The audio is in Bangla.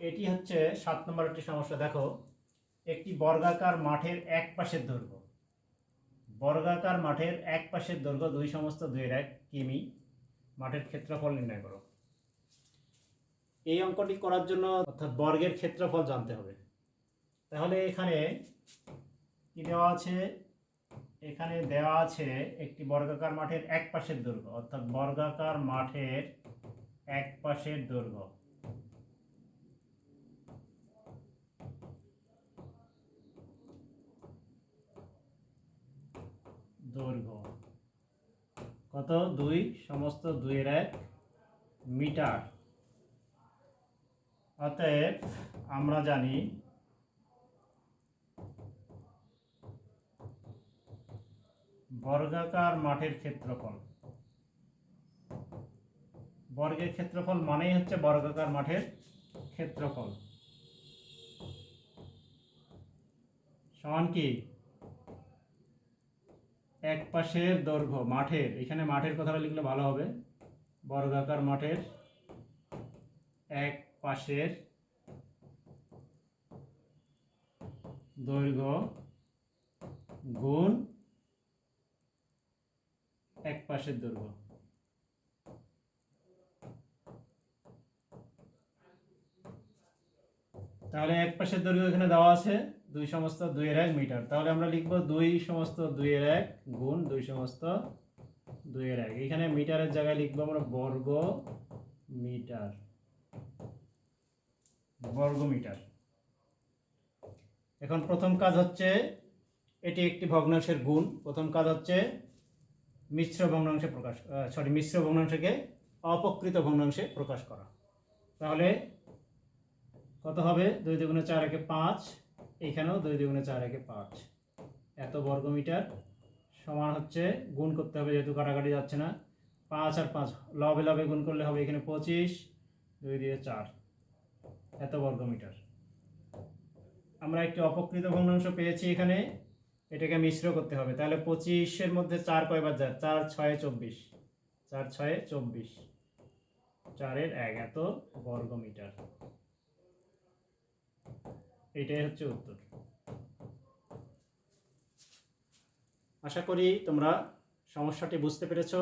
এটি হচ্ছে সাত নম্বর একটি সমস্যা। দেখো, একটি বর্গাকার মাঠের এক পাশের দৈর্ঘ্য। বর্গাকার মাঠের এক পাশের দৈর্ঘ্য দুই সমস্ত দুইয়ের এক কিমি। মাঠের ক্ষেত্রফল নির্ণয় করো। এই অঙ্কটি করার জন্য অর্থাৎ বর্গের ক্ষেত্রফল জানতে হবে। তাহলে এখানে কি দেওয়া আছে? এখানে দেওয়া আছে একটি বর্গাকার মাঠের এক পাশের দৈর্ঘ্য, অর্থাৎ বর্গাকার মাঠের এক পাশের দৈর্ঘ্য। দৈর্ঘ্য। কত? দুই, সমস্ত দুইয়ের এক মিটার। অতএব আমরা জানি বর্গাকার মাঠের ক্ষেত্রফল। বর্গের ক্ষেত্রফল মানেই হচ্ছে বর্গাকার মাঠের ক্ষেত্রফল। সমান কি? এক পাশের দৈর্ঘ্য, মাঠের। এখানে মাঠের কথাটা লিখলে ভালো হবে। বর্গাকার মাঠের এক পাশের দৈর্ঘ্য গুণ এক পাশের দৈর্ঘ্য। তাহলে এক পাশের দৈর্ঘ্য এখানে দেওয়া আছে। দুই সমস্ত দুইয়ের এক মিটার। তাহলে আমরা লিখব দুই সমস্ত দুইয়ের এক গুণ দুই সমস্ত দুইয়ের এক। এখানে মিটারের জায়গায় লিখব আমরা বর্গ মিটার। বর্গ মিটার। এখন প্রথম কাজ হচ্ছে এটি একটি ভগ্নাংশের গুণ। প্রথম কাজ হচ্ছে মিশ্র ভগ্নাংশে প্রকাশ সরি মিশ্র ভগ্নাংশকে অপকৃত ভগ্নাংশে প্রকাশ করা। তাহলে কত হবে? দুই দুগুণে চার একে পাঁচ এখানেও দুই দুগুণে চার একে পাঁচ। এত বর্গমিটার সমান হচ্ছে, গুণ করতে হবে যেহেতু কাটাকাটি যাচ্ছে না। পাঁচ আর পাঁচ, লবে লবে গুণ করলে হবে এখানে পঁচিশ, দুই দিয়ে চার। এত বর্গমিটার। আমরা একটি অপকৃত ভগ্নাংশ পেয়েছি এখানে, এটাকে মিশ্র করতে হবে। তাহলে পঁচিশের মধ্যে চার কয়বার যায়? চার, ছয়ে, চব্বিশ। চার, ছয়ে, চব্বিশ। চারের এক, এত বর্গমিটার। এটাই হচ্ছে উত্তর। আশা করি তোমরা সমস্যাটি বুঝতে পেরেছ।